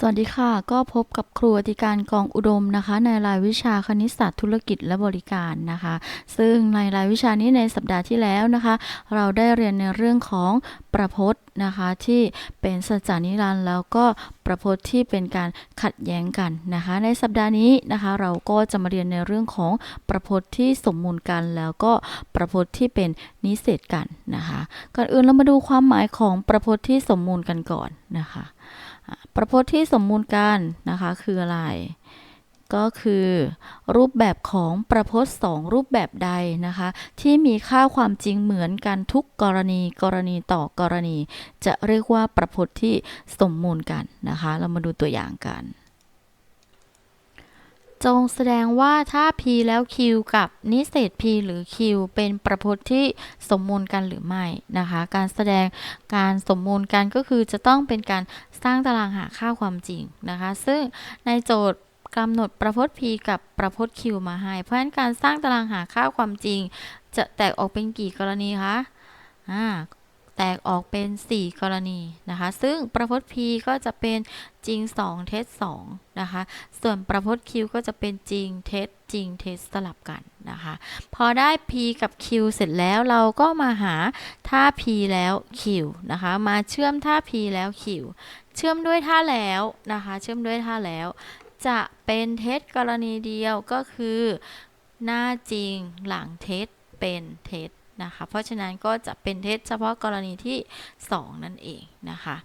สวัสดีค่ะ ก็พบกับครูอธิการกองอุดมนะคะ ในรายวิชาคณิตศาสตร์ธุรกิจและบริการนะคะ ซึ่งในรายวิชานี้ในสัปดาห์ที่แล้วนะคะ เราได้เรียนในเรื่องของประพจน์นะคะที่เป็นสัจจานิรันดร์แล้วก็ประพจน์ที่เป็นการขัดแย้งกันนะคะ ในสัปดาห์นี้นะคะเราก็จะมาเรียนในเรื่องของประพจน์ที่สมมูลกัน แล้วก็ประพจน์ที่เป็นนิเศษกันนะคะก่อนอื่นเรามาดูความหมายของประพจน์ที่สมมูลกันก่อนนะคะอะ ประพจน์ที่สมมูลกันนะคะคืออะไร ก็คือรูปแบบของประพจน์สองรูปแบบใดนะคะ ที่มีค่าความจริงเหมือนกันทุกกรณีกรณีต่อกรณี จะเรียกว่าประพจน์ที่สมมูลกันนะคะ เรามาดูตัวอย่างกัน จงแสดงว่าถ้า p แล้ว q กับนิเศษ p หรือ q เป็นประพจน์ที่สมมูลกันหรือไม่นะคะ การแสดงการสมมูลกันก็คือจะต้องเป็นการสร้างตารางหาค่าความจริงนะคะ ซึ่งในโจทย์กำหนดประพจน์ p กับประพจน์ q มาให้ เพราะฉะนั้นการสร้างตารางหาค่าความจริง จะแตกออกเป็นกี่กรณีคะ อ่า แตกออกเป็น 4 กรณีนะคะ ซึ่งประพจน์ p ก็จะเป็นจริง 2 เท็จ2นะคะ ส่วนประพจน์ q ก็จะเป็นจริงเท็จจริงเท็จสลับกันนะคะ พอได้ p กับ q เสร็จแล้วเราก็มาหาท่า p แล้ว q นะคะ มาเชื่อมท่า p แล้ว q เชื่อมด้วยท่าแล้วนะคะ เชื่อมด้วยท่าแล้ว จะเป็นเท็จกรณีเดียวก็คือ หน้าจริงหลังเท็จเป็นเท็จ นะคะ เพราะฉะนั้นก็จะเป็นเท็จเฉพาะกรณีที่ 2 นั่นเองนะคะ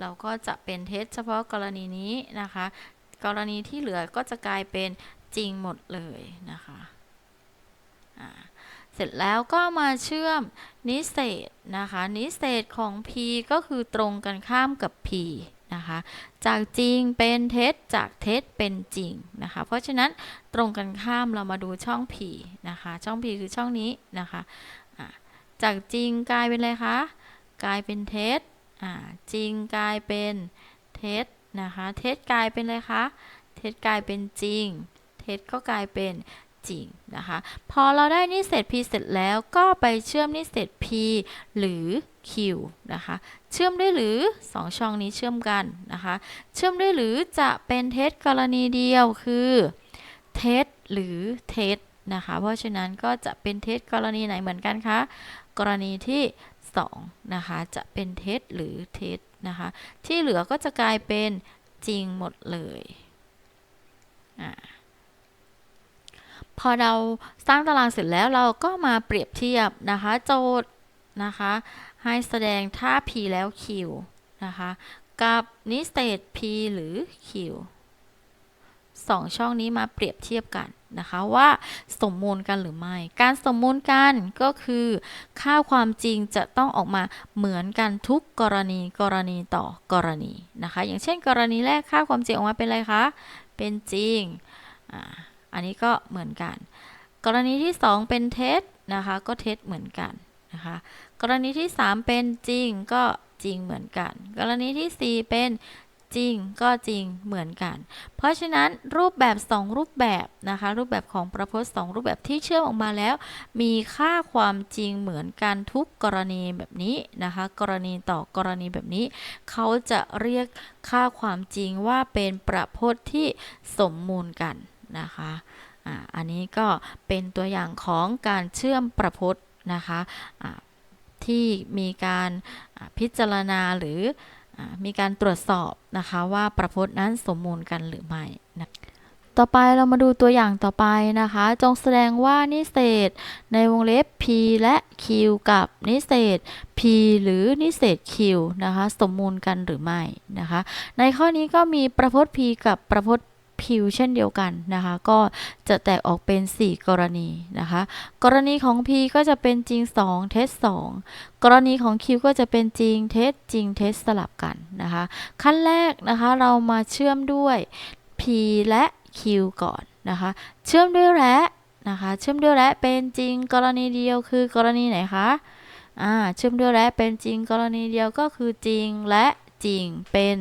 เราก็จะเป็นเท็จเฉพาะกรณีนี้นะคะ กรณีที่เหลือก็จะกลายเป็นจริงหมดเลยนะคะเสร็จแล้วก็มาเชื่อมนิเศษนะคะ นิเศษของ p ก็คือตรงกันข้ามกับ p นะคะ จากจริงเป็นเท็จจากเท็จเป็นจริงนะคะ เพราะฉะนั้นตรงกันข้ามเรามาดูช่อง p นะคะ ช่อง p คือช่องนี้นะคะจากจริงกลายเป็นอะไรคะกลายเป็นเท็จจริงกลายเป็นเท็จนะคะ เท็จกลายเป็นอะไรคะ เท็จกลายเป็นจริง เท็จก็กลายเป็น จริงนะคะ พอเราได้นิเศษ p เสร็จแล้วก็ไปเชื่อมนิเศษ p หรือ q นะคะ เชื่อมด้วยหรือ 2 ช่องนี้เชื่อมกันนะคะ เชื่อมด้วยหรือจะเป็นเท็จกรณีเดียวคือเท็จหรือเท็จนะคะ เพราะฉะนั้นก็จะเป็นเท็จกรณีไหนเหมือนกันคะ กรณีที่ 2 นะคะ จะเป็นเท็จหรือเท็จนะคะ ที่เหลือก็จะกลายเป็นจริงหมดเลยอ่า พอเราสร้างตารางเสร็จแล้วเราก็มาเปรียบเทียบนะคะ โจทย์นะคะ ให้แสดงท่า p แล้ว q นะคะ กับนิสเศษ p หรือ q สองช่องนี้มาเปรียบเทียบกันนะคะว่าสมมูลกันหรือไม่ การสมมูลกันก็คือ ค่าความจริงจะต้องออกมาเหมือนกันทุกกรณีกรณีต่อกรณีนะคะ อย่างเช่น กรณีแรกค่าความจริงออกมาเป็นอะไรคะ เป็นจริงอ่า อันนี้ก็เหมือนกัน กรณีที่ 2 เป็นเท็จนะคะ ก็เท็จเหมือนกันนะคะ กรณีที่ 3 เป็นจริงก็จริงเหมือนกัน กรณีที่ 4 เป็นจริงก็จริงเหมือนกัน เพราะฉะนั้นรูปแบบ 2 รูปแบบนะคะ รูปแบบของประพจน์2รูปแบบที่เชื่อมออกมาแล้ว มีค่าความจริงเหมือนกันทุกกรณีแบบนี้นะคะ กรณีต่อกรณีแบบนี้ เขาจะเรียกค่าความจริงว่าเป็นประพจน์ที่สมมูลกัน นะคะอ่าอันนี้ก็เป็นตัวอย่างของการเชื่อมประพจน์นะคะะที่มีการพิจารณาหรืออมีการตรวจสอบนะคะว่าประพจน์นั้นสมมูลกันหรือไม่นะต่อไปเรามาดูตัวอย่างต่อไปนะคะ จงแสดงว่านิเศษในวงเล็บ p และ q กับนิเศษ p หรือนิเศษ q นะคะ สมมูลกันหรือไม่นะคะ ในข้อนี้ก็มีประพจน์ p กับประพจน์ พิวเช่นเดียวกันนะคะ ก็จะแตกออกเป็น 4 กรณีนะคะ กรณีของ P ก็จะเป็นจริง 2 เท็จ2กรณีของ Q ก็จะเป็นจริงเท็จจริงเท็จสลับกันนะคะ ขั้นแรกนะคะเรามาเชื่อมด้วย P และ Q ก่อนนะคะ เชื่อมด้วยและนะคะเชื่อมด้วยและเป็นจริงกรณีเดียวคือกรณีไหนคะอ่าเชื่อมด้วยและเป็นจริงกรณีเดียวก็คือจริงและจริงเป็น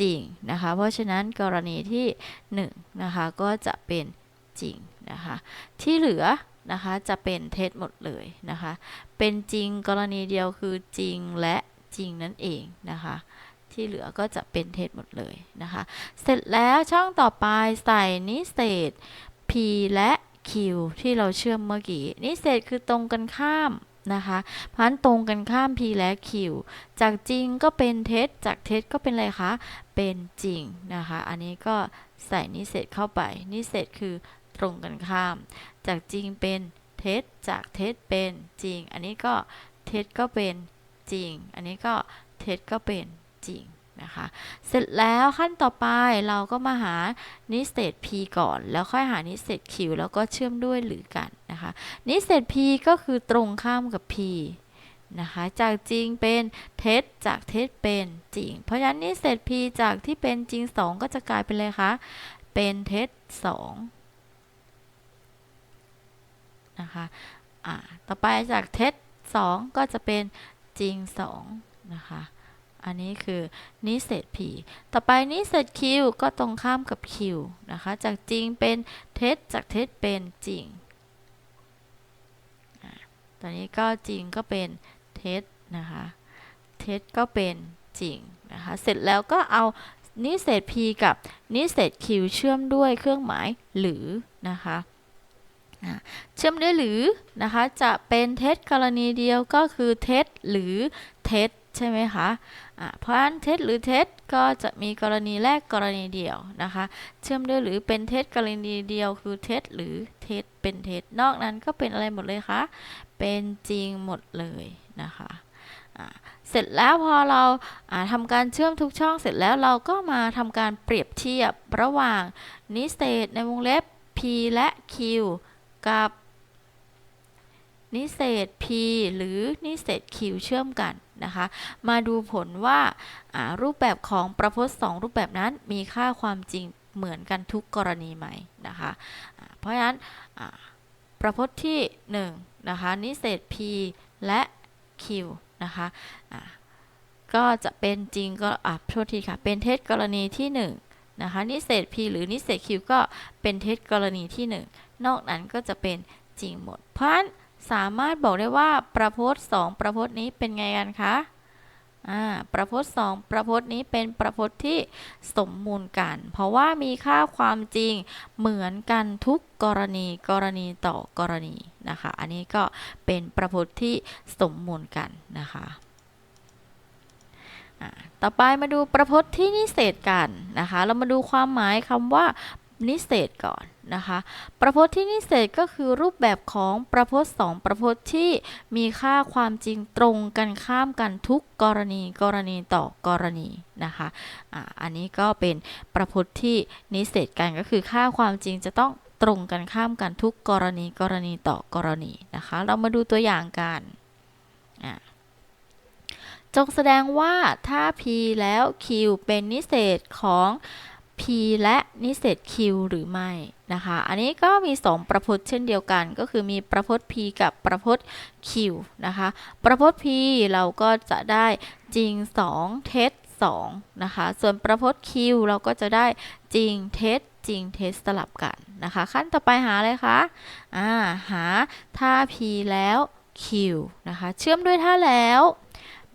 จริงนะคะ เพราะฉะนั้นกรณีที่1นะคะก็จะเป็นจริงนะคะ ที่เหลือนะคะจะเป็นเท็จหมดเลยนะคะ เป็นจริงกรณีเดียวคือจริงและจริงนั่นเองนะคะ ที่เหลือก็จะเป็นเท็จหมดเลยนะคะ เสร็จแล้วช่องต่อไปใส่นิเศษ p และ q ที่เราเชื่อมเมื่อกี้นิเศษคือตรงกันข้าม นะคะพันตรงกันข้าม p และ q จากจริงก็เป็นเท็จ จากเท็จก็เป็นอะไรคะ เป็นจริงนะคะ อันนี้ก็ใส่นิเศษเข้าไป นิเศษคือตรงกันข้าม จากจริงเป็นเท็จ จากเท็จเป็นจริง อันนี้ก็เท็จก็เป็นจริง อันนี้ก็เท็จก็เป็นจริง นะคะ เสร็จแล้วขั้นต่อไปเราก็มาหานิเศษ p ก่อน แล้วค่อยหานิเศษ q แล้วก็เชื่อมด้วยหรือกันนะคะนิเศษ p ก็คือตรงข้ามกับ p นะคะจากจริงเป็นเท็จจากเท็จเป็นจริง เพราะฉะนั้นนิเศษ p จากที่เป็นจริง 2 ก็จะกลายเป็นอะไรคะเป็นเท็จ2นะคะอ่าต่อไปจากเท็จ2ก็จะเป็นจริง2นะคะ อันนี้คือนิเศษ p ต่อไปนิเศษ q ก็ตรงข้ามกับ q นะคะ จากจริงเป็นเท็จ จากเท็จเป็นจริง ตอนนี้ก็จริงก็เป็นเท็จนะคะ เท็จก็เป็นจริงนะคะ เสร็จแล้วก็เอานิเศษ p กับนิเศษ q เชื่อมด้วยเครื่องหมายหรือนะคะเชื่อมด้วยหรือนะคะจะเป็นเท็จกรณีเดียวก็คือเท็จหรือเท็จใช่ไหมคะ เพราะฉะนั้นเท็จหรือเท็จก็จะมีกรณีแรกกรณีเดียวนะคะ เชื่อมด้วยหรือเป็นเท็จกรณีเดียวคือเท็จหรือเท็จเป็นเท็จนอกนั้นก็เป็นอะไรหมดเลยคะเป็นจริงหมดเลยนะคะเสร็จแล้วพอเราอ่าทำการเชื่อมทุกช่องเสร็จแล้วเราก็มาทำการเปรียบเทียบระหว่างนิสเศษในวงเล็บ p และ q กับ นิเศษ p หรือนิเศษ q เชื่อมกันนะคะ มาดูผลว่ารูปแบบของประพจน์สองรูปแบบนั้นมีค่าความจริงเหมือนกันทุกกรณีไหมนะคะอ่าเพราะฉะนั้นประพจน์ที่1นะคะนิเศษ p และ q นะคะอ่าก็จะเป็นจริงก็อ่าโทษทีค่ะ เป็นเท็จกรณีที่1นะคะนิเศษ p หรือนิเศษ q ก็เป็นเท็จกรณีที่ 1 นอกนั้นก็จะเป็นจริงหมด เพราะฉะนั้น สามารถบอกได้ว่าประพจน์สองประพจน์นี้เป็นไงกันคะอ่าประพจน์สองประพจน์นี้เป็นประพจน์ที่สมมูลกัน เพราะว่ามีค่าความจริงเหมือนกันทุกกรณีกรณีต่อกรณีนะคะ อันนี้ก็เป็นประพจน์ที่สมมูลกันนะคะต่อไปมาดูประพจน์ที่นิเศษกันนะคะ เรามาดูความหมายคำว่า นิเศษก่อนนะคะ ประพจน์ที่นิเศษก็คือรูปแบบของประพจน์สองประพจน์ที่มีค่าความจริงตรงกันข้ามกันทุกกรณีกรณีต่อกรณีนะคะอ่าอันนี้ก็เป็นประพจน์ที่นิเศษกันก็คือค่าความจริงจะต้องตรงกันข้ามกันทุกกรณีกรณีต่อกรณีนะคะ เรามาดูตัวอย่างกันอ่าจงแสดงว่าถ้า p แล้ว q เป็นนิเศษของ p และนิเศษ q หรือไม่นะคะ อันนี้ก็มี 2 ประพจน์เช่นเดียวกัน ก็คือมีประพจน์ p กับประพจน์ q นะคะ ประพจน์ p เราก็จะได้จริง 2 เท็จ2นะคะ ส่วนประพจน์ q เราก็จะได้จริงเท็จจริงเท็จสลับกันนะคะ ขั้นต่อไปหาอะไรคะอ่าหาถ้า p แล้ว q นะคะ เชื่อมด้วยท่าแล้ว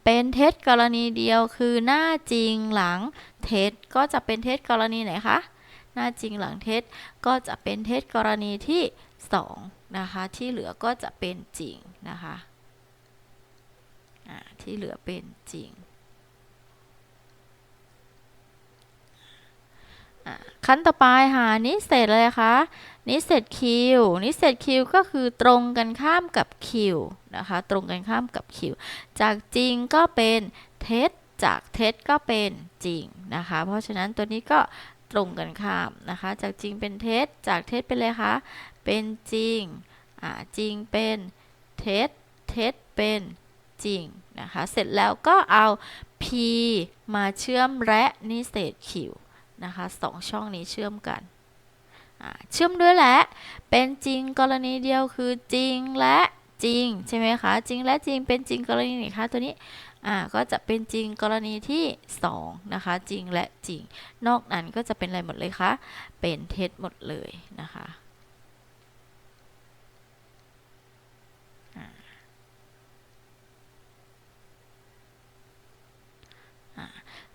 เป็นเท็จกรณีเดียวคือหน้าจริงหลังเท็จก็จะเป็นเท็จกรณีไหนคะหน้าจริงหลังเท็จก็จะเป็นเท็จกรณีที่2นะคะที่เหลือก็จะเป็นจริงนะคะที่เหลือเป็นจริงขั้นต่อไปหานิเศษเลยคะ นิเศษ q นิเศษ q ก็คือตรงกันข้ามกับ q นะคะ ตรงกันข้ามกับ q จากจริงก็เป็นเท็จจากเท็จก็เป็นจริงนะคะ เพราะฉะนั้นตัวนี้ก็ตรงกันข้ามนะคะ จากจริงเป็นเท็จจากเท็จเป็นเลยคะเป็นจริงอ่าจริงเป็นเท็จเท็จเป็นจริงนะคะ เสร็จแล้วก็เอา p มาเชื่อมและนิเศษ q นะคะสองช่องนี้เชื่อมกัน เชื่อมด้วยและ เป็นจริงกรณีเดียวคือจริงและจริงใช่ไหมคะ จริงและจริงเป็นจริงกรณีไหนคะตัวนี้อ่าก็จะเป็นจริงกรณีที่ 2 นะคะ จริงและจริง นอกนั้นก็จะเป็นอะไรหมดเลยคะ เป็นเท็จหมดเลยนะคะ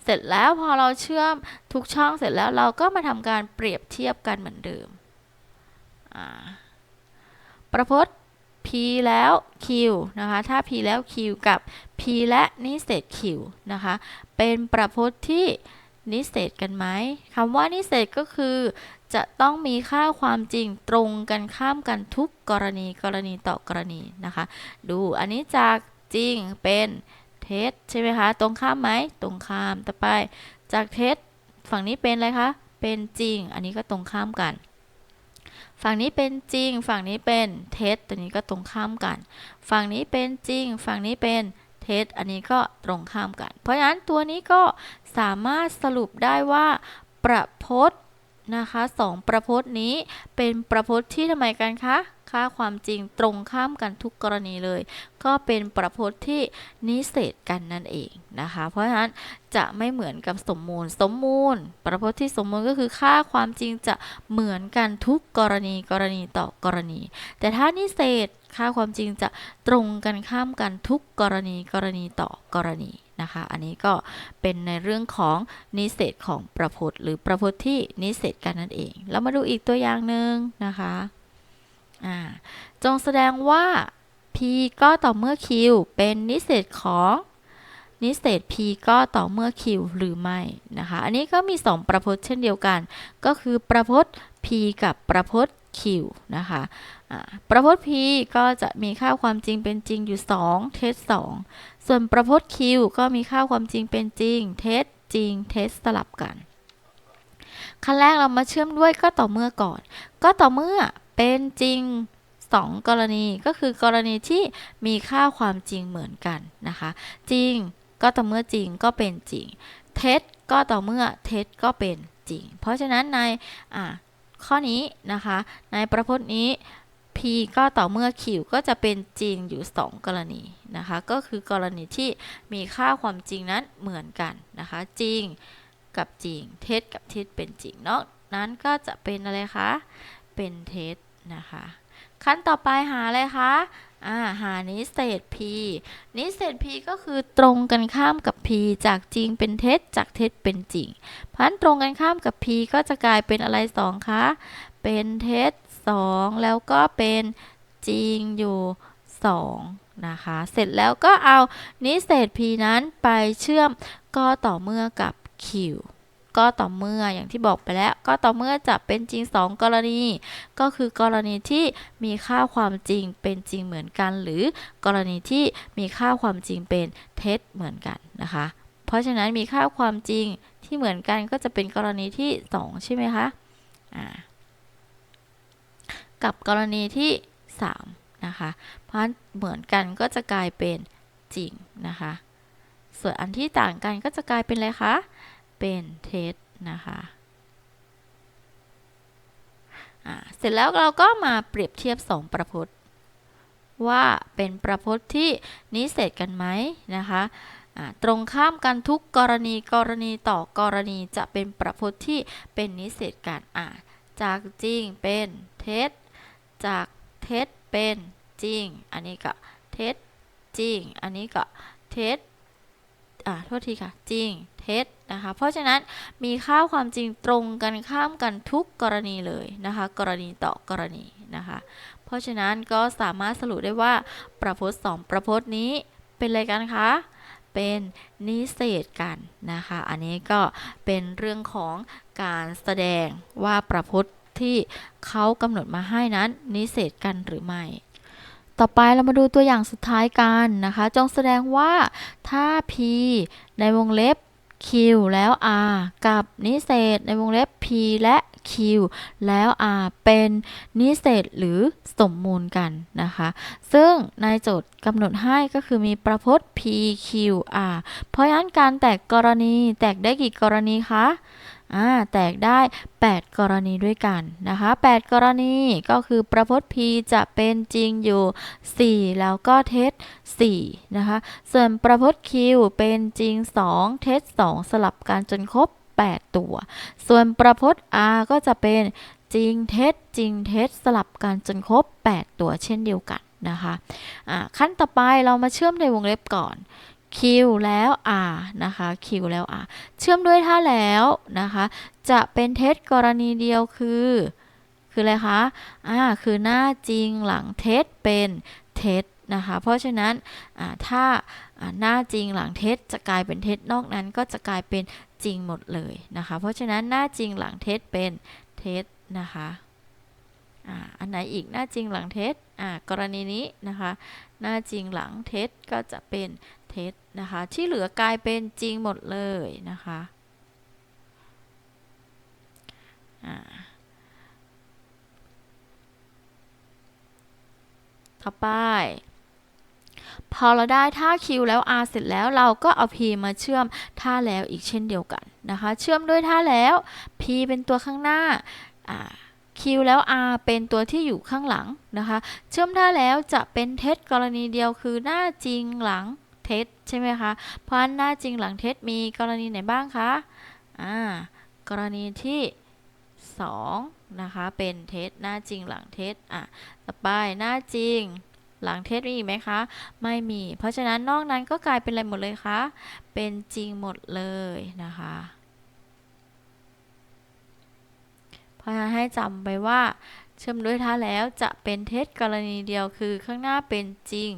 เสร็จแล้วพอเราเชื่อมทุกช่องเสร็จแล้วเราก็มาทำการเปรียบเทียบกันเหมือนเดิม ประพจน์ p แล้ว q นะคะ ถ้า p แล้ว q กับ p และนิเศษ q นะคะ เป็นประพจน์ที่นิเศษกันไหมคำว่านิเศษก็คือ จะต้องมีค่าความจริงตรงกันข้ามกันทุกกรณีกรณีต่อกรณีนะคะ ดูอันนี้จากจริงเป็น เท็จใช่ไหมคะ ตรงข้ามไหมตรงข้ามต่อไป จากเท็จฝั่งนี้เป็นอะไรคะเป็นจริง อันนี้ก็ตรงข้ามกัน ฝั่งนี้เป็นจริง ฝั่งนี้เป็นเท็จตัวนี้ก็ตรงข้ามกัน ฝั่งนี้เป็นจริง ฝั่งนี้เป็นเท็จอันนี้ก็ตรงข้ามกัน เพราะฉะนั้นตัวนี้ก็สามารถสรุปได้ว่า ประพจน์ นะคะสองประพจน์นี้เป็นประพจน์ที่ทำไมกันคะค่าความจริงตรงข้ามกันทุกกรณีเลย ก็เป็นประพจน์ที่นิเศษกันนั่นเองนะคะ เพราะฉะนั้นจะไม่เหมือนกับสมมูล สมมูล ประพจน์ที่สมมูลก็คือค่าความจริงจะเหมือนกันทุกกรณีกรณีต่อกรณี แต่ถ้านิเศษ ค่าความจริงจะตรงกันข้ามกันทุกกรณีกรณีต่อกรณีนะคะ อันนี้ก็เป็นในเรื่องของนิเศษของประพจน์หรือประพจน์ที่นิเศษกันนั่นเอง แล้วมาดูอีกตัวอย่างหนึ่งนะคะอ่าจงแสดงว่า p ก็ต่อเมื่อ q เป็นนิเศษของนิเศษ p ก็ต่อเมื่อ q หรือไม่นะคะ อันนี้ก็มี 2 ประพจน์เช่นเดียวกัน ก็คือประพจน์ p กับประพจน์ q นะคะ ประพจน์ p ก็จะมีค่าความจริงเป็นจริงอยู่ 2 เท็จ2ส่วนประพจน์ q ก็มีค่าความจริงเป็นจริง เท็จจริง เท็จสลับกัน ขั้นแรกเรามาเชื่อมด้วยก็ต่อเมื่อก่อน ก็ต่อเมื่อเป็นจริง 2 กรณีก็คือกรณีที่มีค่าความจริงเหมือนกันนะคะ จริงก็ต่อเมื่อจริงก็เป็นจริง เท็จก็ต่อเมื่อเท็จก็เป็นจริง เพราะฉะนั้นในข้อนี้นะคะ ในประพจน์นี้ p ก็ต่อเมื่อ q ก็จะเป็นจริงอยู่ 2 กรณีนะคะ ก็คือกรณีที่มีค่าความจริงนั้นเหมือนกันนะคะ จริงกับจริง เท็จกับเท็จเป็นจริงนอกนั้นก็จะเป็นอะไรคะ เป็นเท็จนะคะ ขั้นต่อไปหาอะไรคะอ่าหานิเศษ p นิเศษ p ก็คือตรงกันข้ามกับ p จากจริงเป็นเท็จจากเท็จเป็นจริง เพราะฉะนั้นตรงกันข้ามกับ p ก็จะกลายเป็นอะไรสองคะ เป็นเท็จ 2 แล้วก็เป็นจริงอยู่ 2 นะคะ เสร็จแล้วก็เอานิเศษ p นั้นไปเชื่อมก็ต่อเมื่อกับ q ก็ต่อเมื่ออย่างที่บอกไปแล้ว ก็ต่อเมื่อจะเป็นจริง 2 กรณี ก็คือกรณีที่มีค่าความจริงเป็นจริงเหมือนกัน หรือกรณีที่มีค่าความจริงเป็นเท็จเหมือนกันนะคะ เพราะฉะนั้นมีค่าความจริงที่เหมือนกันก็จะเป็นกรณีที่ 2 ใช่ไหมคะอ่า กับกรณีที่ 3 นะคะ เพราะเหมือนกันก็จะกลายเป็นจริงนะคะ ส่วนอันที่ต่างกันก็จะกลายเป็นอะไรคะ เป็นเท็จนะคะเสร็จแล้วเราก็มาเปรียบเทียบ 2 ประพจน์ว่าเป็นประพจน์ที่นิเศษกันไหมนะคะตรงข้ามกันทุกกรณีกรณีต่อกรณีจะเป็นประพจน์ที่เป็นนิเศษกันจากจริงเป็นเท็จ จากเท็จเป็นจริง อันนี้ก็เท็จจริง อันนี้ก็เท็จอ่าโทษทีค่ะ จริง เท็จนะคะ เพราะฉะนั้นมีค่าความจริงตรงกันข้ามกันทุกกรณีเลยนะคะ กรณีต่อกรณีนะคะ เพราะฉะนั้นก็สามารถสรุปได้ว่าประพจน์สองประพจน์นี้เป็นอะไรกันคะ เป็นนิเศษกันนะคะ อันนี้ก็เป็นเรื่องของการแสดงว่าประพจน์ ที่เขากำหนดมาให้นั้นนิเศษกันหรือไม่ ต่อไปเรามาดูตัวอย่างสุดท้ายกันนะคะ จงแสดงว่าถ้า p ในวงเล็บ q แล้ว r กับนิเศษในวงเล็บ p และ q แล้ว r เป็นนิเศษหรือสมมูลกันนะคะ ซึ่งในโจทย์กำหนดให้ก็คือมีประพจน์ p q r เพราะฉะนั้นการแตกกรณีแตกได้กี่กรณีคะ แตกได้ 8 กรณีด้วยกันนะคะ 8 กรณีก็คือประพจน์ p จะเป็นจริงอยู่ 4 แล้วก็เท็จ4นะคะ ส่วนประพจน์ q เป็นจริง 2 เท็จ2 สลับกันจนครบ 8 ตัว ส่วนประพจน์ r ก็จะเป็นจริงเท็จจริงเท็จสลับกันจนครบ 8 ตัวเช่นเดียวกันนะคะะขั้นต่อไปเรามาเชื่อมในวงเล็บก่อน q แล้ว R นะคะ Q แล้ว R เชื่อมด้วยถ้าแล้วนะคะ จะเป็นเท็จกรณีเดียวคือ คืออะไรคะ อ่า คือหน้าจริงหลังเท็จเป็นเท็จนะคะ เพราะฉะนั้นอ่าถ้าอ่าหน้าจริงหลังเท็จจะกลายเป็นเท็จนอกนั้นก็จะกลายเป็นจริงหมดเลยนะคะ เพราะฉะนั้นหน้าจริงหลังเท็จเป็นเท็จนะคะอ่าอันไหนอีกหน้าจริงหลังเท็จอ่ากรณีนี้นะคะ หน้าจริงหลังเท็จก็จะเป็น เท็จนะคะ ที่เหลือกลายเป็นจริงหมดเลยนะคะต่อไป พอเราได้ท่า Q แล้ว R เสร็จแล้วเราก็เอา P มาเชื่อมท่าแล้วอีกเช่นเดียวกันนะคะ เชื่อมด้วยท่าแล้ว P เป็นตัวข้างหน้าอ่า Q แล้ว R เป็นตัวที่อยู่ข้างหลังนะคะ เชื่อมท่าแล้วจะเป็นเท็จกรณีเดียวคือหน้าจริงหลัง เท็จใช่ไหมคะ เพราะฉะนั้นหน้าจริงหลังเท็จมีกรณีไหนบ้างคะ อ่า กรณีที่ 2 นะคะ เป็นเท็จหน้าจริงหลังเท็จอะ ต่อไปหน้าจริงหลังเท็จมีอีกไหมคะ ไม่มี เพราะฉะนั้นนอกนั้นก็กลายเป็นอะไรหมดเลยคะ เป็นจริงหมดเลยนะคะ เพราะฉะนั้นให้จำไปว่า เชื่อมด้วยท่าแล้วจะเป็นเท็จกรณีเดียวคือข้างหน้าเป็นจริง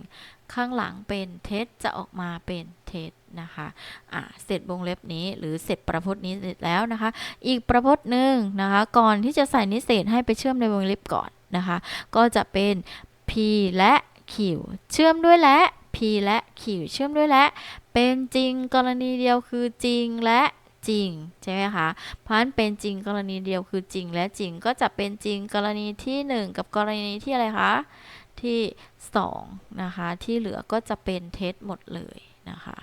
ข้างหลังเป็นเท็จจะออกมาเป็นเท็จนะคะอ่าเสร็จวงเล็บนี้หรือเสร็จประพจน์นี้เสร็จแล้วนะคะ อีกประพจน์หนึ่งนะคะ ก่อนที่จะใส่นิเศษให้ไปเชื่อมในวงเล็บก่อนนะคะ ก็จะเป็น P และ Q เชื่อมด้วยและ P และ Q เชื่อมด้วยและ เป็นจริงกรณีเดียวคือจริงและจริงใช่ไหมคะเพราะฉะนั้นเป็นจริงกรณีเดียวคือจริงและจริงก็จะเป็นจริงกรณีที่ 1 กับกรณีที่อะไรคะ ที่ 2 นะคะ ที่เหลือก็จะเป็นเท็จหมดเลยนะคะ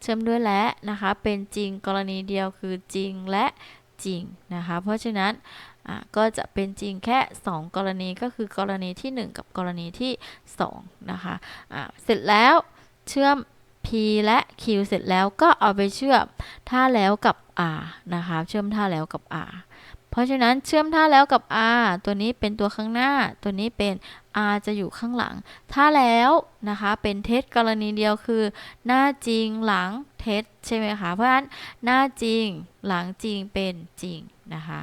เชื่อมด้วยและนะคะ เป็นจริงกรณีเดียวคือจริงและจริงนะคะ เพราะฉะนั้นก็จะเป็นจริงแค่ 2 กรณีก็คือกรณีที่ 1 กับกรณีที่2นะคะะเสร็จแล้วเชื่อม P และ Q เสร็จแล้วก็เอาไปเชื่อมท่าแล้วกับ R นะคะ เชื่อมท่าแล้วกับ R เพราะฉะนั้นเชื่อมท่าแล้วกับ R ตัวนี้เป็นตัวข้างหน้า ตัวนี้เป็น R จะอยู่ข้างหลัง ถ้าแล้วนะคะเป็นเท็จกรณีเดียวคือ หน้าจริงหลังเท็จใช่ไหมคะ เพราะฉะนั้นหน้าจริงหลังจริงเป็นจริงนะคะ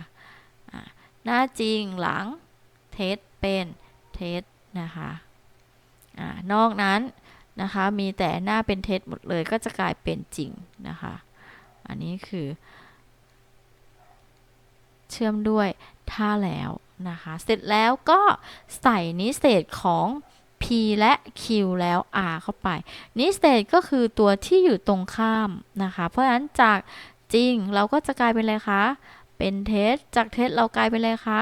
หน้าจริงหลังเท็จเป็นเท็จนะคะอ่านอกนั้นนะคะมีแต่หน้าเป็นเท็จหมดเลยก็จะกลายเป็นจริงนะคะ อันนี้คือ เชื่อมด้วยท่าแล้วนะคะ เสร็จแล้วก็ใส่นิเศษของ P และ Q แล้ว R เข้าไป นิเศษก็คือตัวที่อยู่ตรงข้ามนะคะ เพราะฉะนั้นจากจริงเราก็จะกลายเป็นอะไรคะ เป็นเท็จ จากเท็จเรากลายเป็นอะไรคะ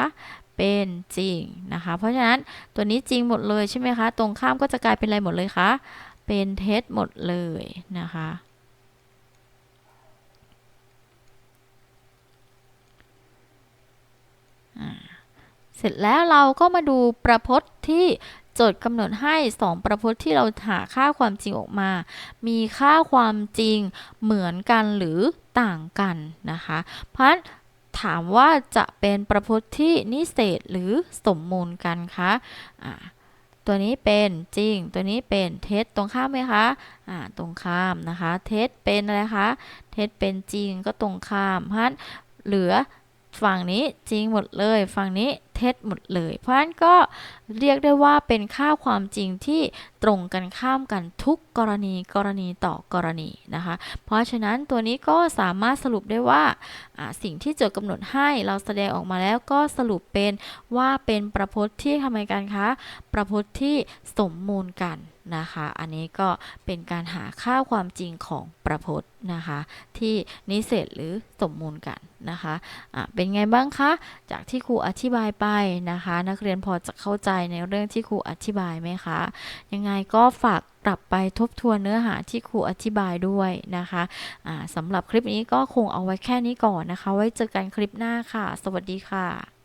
เป็นจริงนะคะ เพราะฉะนั้นตัวนี้จริงหมดเลยใช่ไหมคะ ตรงข้ามก็จะกลายเป็นอะไรหมดเลยคะ เป็นเท็จหมดเลยนะคะ เสร็จแล้วเราก็มาดูประพจน์ที่โจทย์กำหนดให้ 2 ประพจน์ที่เราหาค่าความจริงออกมา มีค่าความจริงเหมือนกันหรือต่างกันนะคะ เพราะฉะนั้นถามว่าจะเป็นประพจน์ที่นิเศษหรือสมมูลกันคะะตัวนี้เป็นจริง ตัวนี้เป็นเท็จตรงข้ามไหมคะะตรงข้ามนะคะ เท็จเป็นอะไรคะ เท็จเป็นจริงก็ตรงข้ามเพราะฉะนั้นเหลือ ฝั่งนี้จริงหมดเลย ฝั่งนี้เท็จหมดเลย เพราะฉะนั้นก็เรียกได้ว่าเป็นค่าความจริงที่ตรงกันข้ามกันทุกกรณีกรณีต่อกรณีนะคะ เพราะฉะนั้นตัวนี้ก็สามารถสรุปได้ว่าสิ่งที่โจทย์กำหนดให้เราแสดงออกมาแล้วก็สรุปเป็นว่าเป็นประพจน์ที่ทำไมกันคะประพจน์ที่สมมูลกันนะคะ อันนี้ก็เป็นการหาค่าความจริงของประพจน์นะคะ ที่นิเศษหรือสมมูลกัน นะคะะเป็นไงบ้างคะ จากที่ครูอธิบายไปนะคะ นักเรียนพอจะเข้าใจในเรื่องที่ครูอธิบายไหมคะ ยังไงก็ฝากกลับไปทบทวนเนื้อหาที่ครูอธิบายด้วยนะคะะสำหรับคลิปนี้ก็คงเอาไว้แค่นี้ก่อนนะคะ ไว้เจอกันคลิปหน้าค่ะ สวัสดีค่ะ